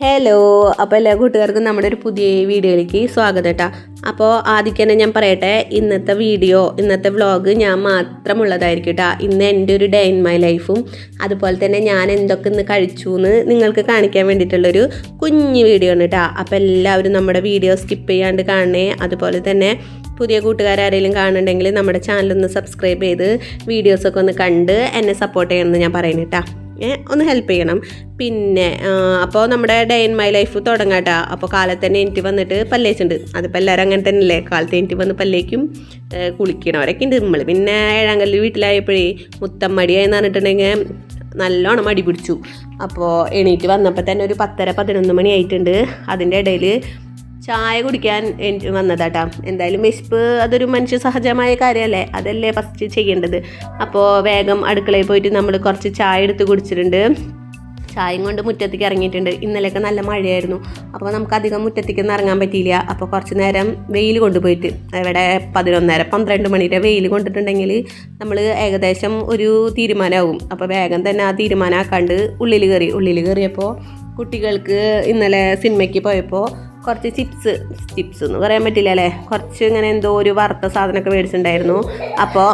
Hello അപ്പോൾ എല്ലാ കൂട്ടുകാർക്കും നമ്മുടെ ഒരു പുതിയ വീഡിയോയിലേക്ക് സ്വാഗതം കേട്ടോ അപ്പോൾ ആദ്യം തന്നെ ഞാൻ പറയട്ടെ ഇന്നത്തെ വീഡിയോ ഇന്നത്തെ വ്ളോഗ് ഞാൻ മാത്രമുള്ളതായിരിക്കും കേട്ടോ ഇന്ന് എന്റെ ഒരു ഡേ ഇൻ മൈ ലൈഫും അതുപോലെ തന്നെ ഞാൻ എന്തൊക്കെ ഇന്ന് കഴിച്ചു എന്ന് നിങ്ങൾക്ക് കാണിക്കാൻ വേണ്ടിയിട്ടുള്ളൊരു കുഞ്ഞു വീഡിയോ ആണ് കേട്ടോ അപ്പോൾ എല്ലാവരും നമ്മുടെ വീഡിയോ സ്കിപ്പ് ചെയ്യാണ്ട് കാണണേ. അതുപോലെ തന്നെ പുതിയ കൂട്ടുകാരാരെങ്കിലും കാണുന്നുണ്ടെങ്കിൽ നമ്മുടെ ചാനലൊന്ന് സബ്സ്ക്രൈബ് ചെയ്ത് വീഡിയോസൊക്കെ ഒന്ന് കണ്ട് എന്നെ സപ്പോർട്ട് ചെയ്യണമെന്ന് ഞാൻ പറയുന്നു കേട്ടോ ഒന്ന് ഹെൽപ്പ് ചെയ്യണം. പിന്നെ അപ്പോൾ നമ്മുടെ ഡേ ഇൻ മൈ ലൈഫ് തുടങ്ങാട്ടാ അപ്പോൾ കാലത്ത് തന്നെ എനിക്ക് വന്നിട്ട് പല്ലേച്ചുണ്ട്. അതിപ്പോൾ എല്ലാവരും അങ്ങനെ തന്നെ അല്ലേ കാലത്ത് എനിക്ക് വന്ന് പല്ലേക്കും കുളിക്കണവരൊക്കെ ഉണ്ട് നമ്മൾ പിന്നെ ഏഴാങ്കല്ല് വീട്ടിലായപ്പോഴേ മുത്തമ്മടിയായെന്ന് പറഞ്ഞിട്ടുണ്ടെങ്കിൽ നല്ലോണം മടി പിടിച്ചു. അപ്പോൾ എണീറ്റ് വന്നപ്പോൾ തന്നെ ഒരു പത്തര പതിനൊന്ന് മണി ആയിട്ടുണ്ട് അതിന്റെ ഇടയിൽ ചായ കുടിക്കാൻ വന്നതാട്ടാ. എന്തായാലും വിശപ്പ് അതൊരു മനുഷ്യ സഹജമായ കാര്യമല്ലേ അതല്ലേ ഫസ്റ്റ് ചെയ്യേണ്ടത്. അപ്പോൾ വേഗം അടുക്കളയിൽ പോയിട്ട് നമ്മൾ കുറച്ച് ചായ എടുത്ത് കുടിച്ചിട്ടുണ്ട്. ചായയും കൊണ്ട് മുറ്റത്തേക്ക് ഇറങ്ങിയിട്ടുണ്ട്. ഇന്നലെയൊക്കെ നല്ല മഴയായിരുന്നു. അപ്പോൾ നമുക്ക് അധികം മുറ്റത്തേക്കൊന്നും ഇറങ്ങാൻ പറ്റിയില്ല. അപ്പോൾ കുറച്ച് നേരം വെയിൽ കൊണ്ടുപോയിട്ട് ഇവിടെ പതിനൊന്നര പന്ത്രണ്ട് മണിയുടെ വെയിൽ കൊണ്ടിട്ടുണ്ടെങ്കിൽ നമ്മൾ ഏകദേശം ഒരു തീരുമാനമാകും അപ്പോൾ വേഗം തന്നെ ആ തീരുമാനമാക്കാണ്ട് ഉള്ളിൽ കയറി. ഉള്ളിൽ കയറിയപ്പോൾ കുട്ടികൾക്ക് ഇന്നലെ സിനിമയ്ക്ക് പോയപ്പോൾ കുറച്ച് ചിപ്സ് ചിപ്സ് എന്ന് പറയാൻ പറ്റില്ല അല്ലേ? കുറച്ച് ഇങ്ങനെ എന്തോ ഒരു വറുത്ത സാധനമൊക്കെ മേടിച്ചിട്ടുണ്ടായിരുന്നു. അപ്പോൾ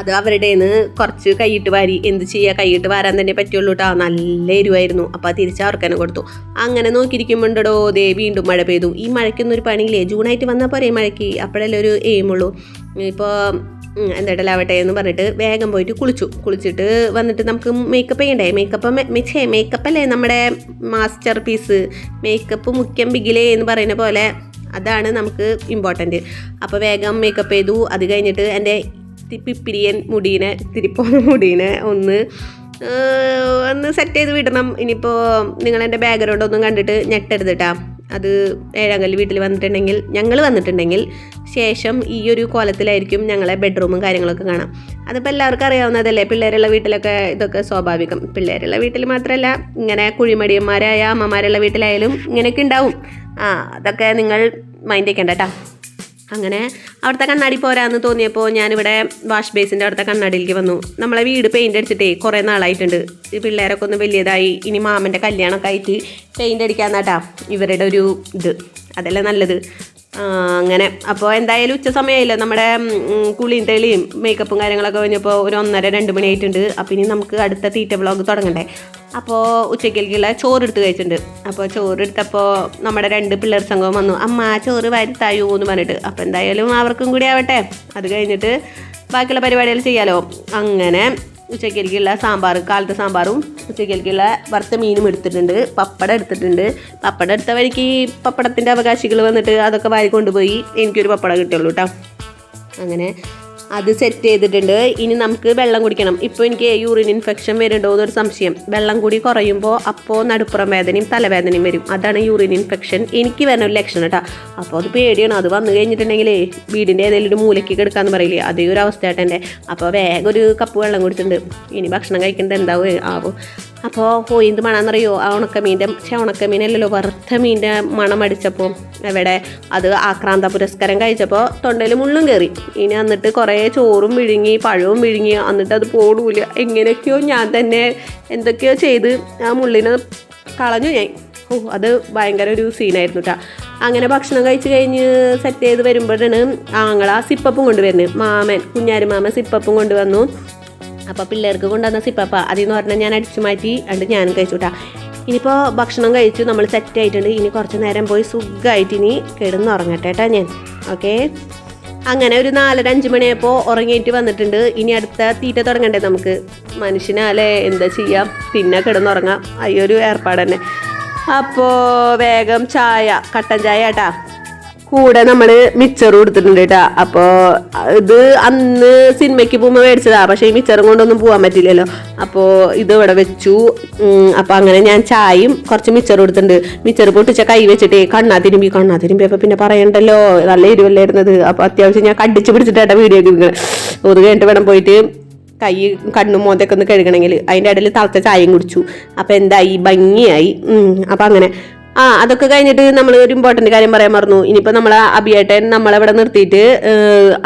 അത് അവരുടെ നിന്ന് കുറച്ച് കൈയിട്ട് വാരി എന്ത് ചെയ്യുക കൈയിട്ട് വാരാൻ തന്നെ പറ്റുള്ളൂ കേട്ടോ നല്ല എരിവായിരുന്നു. അപ്പോൾ തിരിച്ച് അവർക്ക് തന്നെ കൊടുത്തു. അങ്ങനെ നോക്കിയിരിക്കുമ്പോണ്ടോ ദേ വീണ്ടും മഴ പെയ്തു. ഈ മഴയ്ക്കൊന്നും ഒരു പണിയില്ലേ? ജൂണായിട്ട് വന്നാൽ പോരെ മഴയ്ക്ക്. അപ്പോഴല്ലേ ഒരു എയിമുള്ളൂ ഇപ്പോൾ എന്തായിട്ടല്ലാവട്ടെ എന്ന് പറഞ്ഞിട്ട് വേഗം പോയിട്ട് കുളിച്ചു. കുളിച്ചിട്ട് വന്നിട്ട് നമുക്ക് മേക്കപ്പ് ചെയ്യണ്ടേ? മേക്കപ്പ് മെച്ചേ മേക്കപ്പ് അല്ലേ നമ്മുടെ മാസ്റ്റർ പീസ് മേക്കപ്പ് മുഖ്യം ബിഗിലേ എന്ന് പറയുന്ന പോലെ അതാണ് നമുക്ക് ഇമ്പോർട്ടന്റ് അപ്പോൾ വേഗം മേക്കപ്പ് ചെയ്തു. അത് കഴിഞ്ഞിട്ട് എന്റെ പിപ്പിരിയൻ മുടീനെ തിരിപ്പോന്ന മുടീനെ ഒന്ന് ഒന്ന് സെറ്റ് ചെയ്ത് വിടണം. ഇനിയിപ്പോൾ നിങ്ങളെന്റെ ബാക്ക്ഗ്രൗണ്ട് ഒന്നും കണ്ടിട്ട് ഞെട്ടരുത് കേട്ടാ അത് ഏഴാങ്കല്ല് വീട്ടിൽ വന്നിട്ടുണ്ടെങ്കിൽ ഞങ്ങൾ വന്നിട്ടുണ്ടെങ്കിൽ ശേഷം ഈ ഒരു കോലത്തിലായിരിക്കും ഞങ്ങളെ ബെഡ്റൂമും കാര്യങ്ങളൊക്കെ കാണാം. അതിപ്പോൾ എല്ലാവർക്കും അറിയാവുന്നതല്ലേ പിള്ളേരുള്ള വീട്ടിലൊക്കെ ഇതൊക്കെ സ്വാഭാവികം. പിള്ളേരുള്ള വീട്ടിൽ മാത്രമല്ല ഇങ്ങനെ കുഴിമടിയന്മാരായ അമ്മമാരുള്ള വീട്ടിലായാലും ഇങ്ങനെയൊക്കെ ഉണ്ടാവും. ആ അതൊക്കെ നിങ്ങൾ മൈൻഡ് വെക്കണ്ട കേട്ടോ അങ്ങനെ അവിടുത്തെ കണ്ണാടി പോരാന്ന് തോന്നിയപ്പോൾ ഞാനിവിടെ വാഷ് ബേസിന്റെ അവിടുത്തെ കണ്ണാടിയിലേക്ക് വന്നു. നമ്മളെ വീട് പെയിന്റ് അടിച്ചിട്ടേ കുറേ നാളായിട്ടുണ്ട്. ഈ പിള്ളേരൊക്കെ ഒന്ന് വലിയതായി ഇനി മാമന്റെ കല്യാണമൊക്കെ ആയിട്ട് പെയിന്റ് അടിക്കാന്നാട്ടാ ഇവരുടെ ഒരു ഇത്. അതല്ലേ നല്ലത്. അങ്ങനെ. അപ്പോൾ എന്തായാലും ഉച്ച സമയമായില്ല നമ്മുടെ കുളിയും തെളിയും മേക്കപ്പും കാര്യങ്ങളൊക്കെ കഴിഞ്ഞപ്പോൾ ഒരു ഒന്നര രണ്ട് മണി ആയിട്ടുണ്ട് അപ്പോൾ ഇനി നമുക്ക് അടുത്ത തീറ്റ വ്ളോഗ് തുടങ്ങണ്ടേ? അപ്പോൾ ചോറ് എടുത്ത് കഴിച്ചിട്ടുണ്ട്. അപ്പോൾ ചോറ് എടുത്തപ്പോൾ നമ്മുടെ രണ്ട് പിള്ളേർ സംഘവും വന്നു. അമ്മ ചോറ് വരുത്തായോ? എന്ന് പറഞ്ഞിട്ട്. അപ്പോൾ എന്തായാലും അവർക്കും കൂടി ആവട്ടെ. അത് കഴിഞ്ഞിട്ട് ബാക്കിയുള്ള പരിപാടികൾ ചെയ്യാലോ. അങ്ങനെ ഉച്ചക്കേക്കുള്ള സാമ്പാർ കാലത്തെ സാമ്പാറും ഉച്ചക്കേക്കുള്ള വറുത്ത മീനും എടുത്തിട്ടുണ്ട്. പപ്പടം എടുത്തിട്ടുണ്ട്. പപ്പടം എടുത്ത വഴിക്ക് പപ്പടത്തിന്റെ അവകാശികൾ വന്നിട്ട് അതൊക്കെ വാരി കൊണ്ടുപോയി എനിക്കൊരു പപ്പടം കിട്ടുള്ളൂ കേട്ടോ അങ്ങനെ അത് സെറ്റ് ചെയ്തിട്ടുണ്ട്. ഇനി നമുക്ക് വെള്ളം കുടിക്കണം. ഇപ്പോൾ എനിക്ക് യൂറിൻ ഇൻഫെക്ഷൻ വരുന്നുണ്ടോ എന്നൊരു സംശയം. വെള്ളം കൂടി കുറയുമ്പോൾ അപ്പോൾ നടുപ്പുറം വേദനയും തലവേദനയും വരും. അതാണ് യൂറിൻ ഇൻഫെക്ഷൻ എനിക്ക് വരുന്ന ഒരു ലക്ഷണം കേട്ടോ അപ്പോൾ അത് പേടിയാണ്. അത് വന്നു കഴിഞ്ഞിട്ടുണ്ടെങ്കിലേ വീടിന്റെ ഏതെങ്കിലും ഒരു മൂലയ്ക്ക് കിടക്കാന്ന് പറയില്ലേ? അതേ ഒരു അവസ്ഥയായിട്ട് എന്റെ. അപ്പോൾ വേഗം ഒരു കപ്പ് വെള്ളം കുടിച്ചിട്ടുണ്ട്. ഇനി ഭക്ഷണം കഴിക്കേണ്ടത് എന്താവും? ആവും. അപ്പോൾ ഓ എന്ത് മണമെന്നറിയോ ആ ഉണക്കമീന്റെ പക്ഷേ ഉണക്കമീനല്ലല്ലോ വറുത്ത മീന്റെ മണം അടിച്ചപ്പോൾ അവിടെ അത് ആക്രാന്ത പുരസ്കാരം കഴിച്ചപ്പോൾ തൊണ്ടയിൽ മുള്ളും കയറി ഇനി എന്നിട്ട് കുറേ ചോറും വിഴുങ്ങി പഴവും വിഴുങ്ങി എന്നിട്ട് അത് പോടൂല. എങ്ങനെയൊക്കെയോ ഞാൻ തന്നെ എന്തൊക്കെയോ ചെയ്ത് ആ മുള്ളിനെ കളഞ്ഞു ഞാൻ. ഓ അത് ഭയങ്കര ഒരു സീനായിരുന്നു കേട്ടോ അങ്ങനെ ഭക്ഷണം കഴിച്ച് കഴിഞ്ഞ് സെറ്റ് ചെയ്ത് വരുമ്പോഴാണ് ആങ്ങള സിപ്പപ്പും കൊണ്ടുവരുന്നത്. മാമൻ കുഞ്ഞാരി മാമൻ സിപ്പപ്പും കൊണ്ടുവന്നു. അപ്പോൾ പിള്ളേർക്ക് കൊണ്ടുവന്ന സിപ്പപ്പ അതിൽ നിന്ന് പറഞ്ഞാൽ ഞാൻ അടിച്ചു മാറ്റി അണ്ട് ഞാനും കഴിച്ചു കേട്ടാ ഇനിയിപ്പോൾ ഭക്ഷണം കഴിച്ചു നമ്മൾ സെറ്റ് ആയിട്ടുണ്ട്. ഇനി കുറച്ച് നേരം പോയി സുഖമായിട്ട് ഇനി കിടന്നുറങ്ങട്ടെ കേട്ടോ ഞാൻ. ഓക്കെ? അങ്ങനെ ഒരു നാലര അഞ്ച് മണിയായപ്പോൾ ഉറങ്ങിയിട്ട് വന്നിട്ടുണ്ട്. ഇനി അടുത്ത തീറ്റ തുടങ്ങണ്ടേ നമുക്ക്? മനുഷ്യനാലേ എന്താ ചെയ്യാം? പിന്നെ കിടന്നുറങ്ങാം അയ്യൊരു ഏർപ്പാട് തന്നെ അപ്പോൾ വേഗം ചായ കട്ടൻ ചായ കേട്ടാ കൂടെ നമ്മൾ മിച്ചറും എടുത്തിട്ടുണ്ട് കേട്ടാ അപ്പോൾ ഇത് അന്ന് സിനിമയ്ക്ക് പോകുമ്പോൾ മേടിച്ചതാ. പക്ഷേ ഈ മിച്ചറും കൊണ്ടൊന്നും പോകാൻ പറ്റില്ലല്ലോ. അപ്പോൾ ഇത് ഇവിടെ വെച്ചു. അപ്പോൾ അങ്ങനെ ഞാൻ ചായയും കുറച്ച് മിച്ചറും എടുത്തിട്ടുണ്ട് മിച്ചർ പൊട്ടിച്ച കൈ വെച്ചിട്ട് കണ്ണാ തിരുമ്പി കണ്ണാ തിരുമ്പി. അപ്പോൾ പിന്നെ പറയണ്ടല്ലോ നല്ല എരിവല്ലായിരുന്നത്. അപ്പോൾ അത്യാവശ്യം ഞാൻ കടിച്ച് പിടിച്ചിട്ടാ വീഡിയോ എടുക്കുന്നത് ഒരു കഴിഞ്ഞിട്ട് വേണം പോയിട്ട് കൈ കണ്ണും മോന്തൊക്കെ ഒന്ന് കഴുകണമെങ്കിൽ അതിന്റെ ഇടയിൽ തളച്ച ചായയും കുടിച്ചു. അപ്പോൾ എന്തായി? ഭംഗിയായി. അപ്പോൾ അങ്ങനെ. ആ അതൊക്കെ കഴിഞ്ഞിട്ട് നമ്മൾ ഒരു ഇമ്പോർട്ടന്റ് കാര്യം പറയാൻ മറന്നു. ഇനിയിപ്പോൾ നമ്മളെ അബിയേട്ടൻ നമ്മളവിടെ നിർത്തിയിട്ട്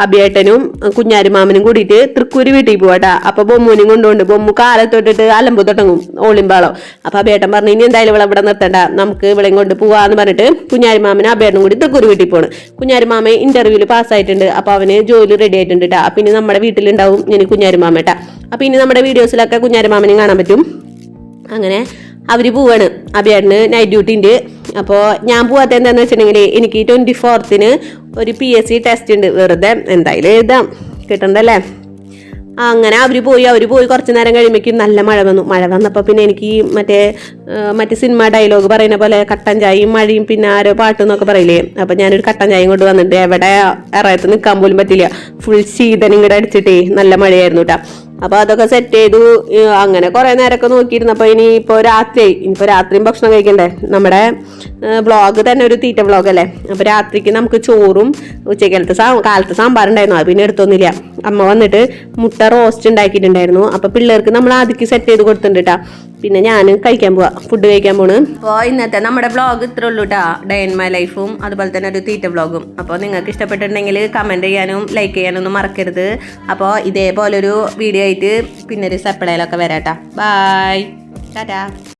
അബിയേട്ടനും കുഞ്ഞാരിമാമനും കൂടിയിട്ട് തൃക്കൂര് വീട്ടിൽ പോവാട്ടാ. അപ്പൊ ബൊമ്മൂനും കൊണ്ടുകൊണ്ട് ബൊമ്മു കാലത്തൊട്ടിട്ട് അലമ്പ് തുടങ്ങും ഓളിമ്പാളോ. അപ്പൊ അബിയേട്ടൻ പറഞ്ഞു ഇനി എന്തായാലും ഇവിടെ ഇവിടെ നിർത്തണ്ട. നമുക്ക് ഇവിടെയും കൊണ്ട് പോവാന്ന് പറഞ്ഞിട്ട് കുഞ്ഞാരിമാമനും അബിയേട്ടനും കൂടി തൃക്കൂര് വീട്ടിൽ പോണ് കുഞ്ഞാരിമാമ ഇന്റർവ്യൂൽ പാസ്സായിട്ടുണ്ട് അപ്പൊ അവന് ജോലി റെഡി ആയിട്ടുണ്ട് ട്ടാ. അപ്പൊ ഇനി നമ്മുടെ വീട്ടിലുണ്ടാവും ഇനി കുഞ്ഞാരിമാമേട്ടാ അപ്പൊ ഇനി നമ്മുടെ വീഡിയോസിലൊക്കെ കുഞ്ഞാരിമാമനെയും കാണാൻ പറ്റും. അങ്ങനെ അവർ പോവാണ്. അഭിയേട്ടന് നൈറ്റ് ഡ്യൂട്ടി ഉണ്ട് അപ്പോൾ ഞാൻ പോവാത്ത എന്താണെന്ന് വെച്ചിട്ടുണ്ടെങ്കിൽ എനിക്ക് ട്വന്റി ഫോർത്തിന് ഒരു പി എസ് സി ടെസ്റ്റ് ഉണ്ട് വെറുതെ എന്തായാലും എഴുതാം. കിട്ടണ്ടല്ലേ? അങ്ങനെ അവർ പോയി. അവർ പോയി കുറച്ച് നേരം കഴിയുമ്പോഴേക്കും നല്ല മഴ വന്നു. മഴ വന്നപ്പോൾ പിന്നെ എനിക്ക് മറ്റേ മറ്റേ സിനിമ ഡയലോഗ് പറയുന്ന പോലെ കട്ടൻ ചായയും മഴയും പിന്നെ ആരോ പാട്ട് എന്നൊക്കെ പറയില്ലേ? അപ്പം ഞാനൊരു കട്ടൻ ചായയും കൊണ്ട് വന്നിട്ട് എവിടെ ഇറയത്ത് നിൽക്കാൻ പോലും പറ്റില്ല. ഫുൾ ശീതനും ഇങ്ങോട്ട് അടിച്ചിട്ടേ നല്ല മഴയായിരുന്നു കേട്ടോ അപ്പോൾ അതൊക്കെ സെറ്റ് ചെയ്തു. അങ്ങനെ കുറേ നേരമൊക്കെ നോക്കിയിരുന്നപ്പോൾ ഇനി ഇപ്പോൾ രാത്രി ഇനിയിപ്പോൾ രാത്രിയും ഭക്ഷണം കഴിക്കണ്ടേ? നമ്മുടെ വ്ളോഗ് തന്നെ ഒരു തീറ്റ വ്ളോഗ് അല്ലേ? അപ്പോൾ രാത്രിക്ക് നമുക്ക് ചോറും ഉച്ചക്കാലത്ത് സാ കാലത്ത് സാമ്പാറുണ്ടായിരുന്നു. അത് പിന്നെ എടുത്തൊന്നുമില്ല. അമ്മ വന്നിട്ട് മുട്ട റോസ്റ്റ് ഉണ്ടാക്കിയിട്ടുണ്ടായിരുന്നു. അപ്പോൾ പിള്ളേർക്ക് നമ്മൾ ആദ്യക്ക് സെറ്റ് ചെയ്ത് കൊടുത്തിട്ടുണ്ട് പിന്നെ ഞാൻ കഴിക്കാൻ പോവാ. ഫുഡ് കഴിക്കാൻ പോണ്. അപ്പോൾ ഇന്നത്തെ നമ്മുടെ വ്ളോഗ് ഇത്ര ഉള്ളൂ കേട്ടോ ഡേ ഇൻ മൈ ലൈഫും അതുപോലെ തന്നെ ഒരു തീറ്റ വ്ളോഗും അപ്പോൾ നിങ്ങൾക്ക് ഇഷ്ടപ്പെട്ടിട്ടുണ്ടെങ്കിൽ കമന്റ് ചെയ്യാനും ലൈക്ക് ചെയ്യാനും ഒന്നും മറക്കരുത്. അപ്പോൾ ഇതേപോലൊരു വീഡിയോ ആയിട്ട് പിന്നെ ഒരു സെപ്പളയിലൊക്കെ വരാം കേട്ടോ ബായ്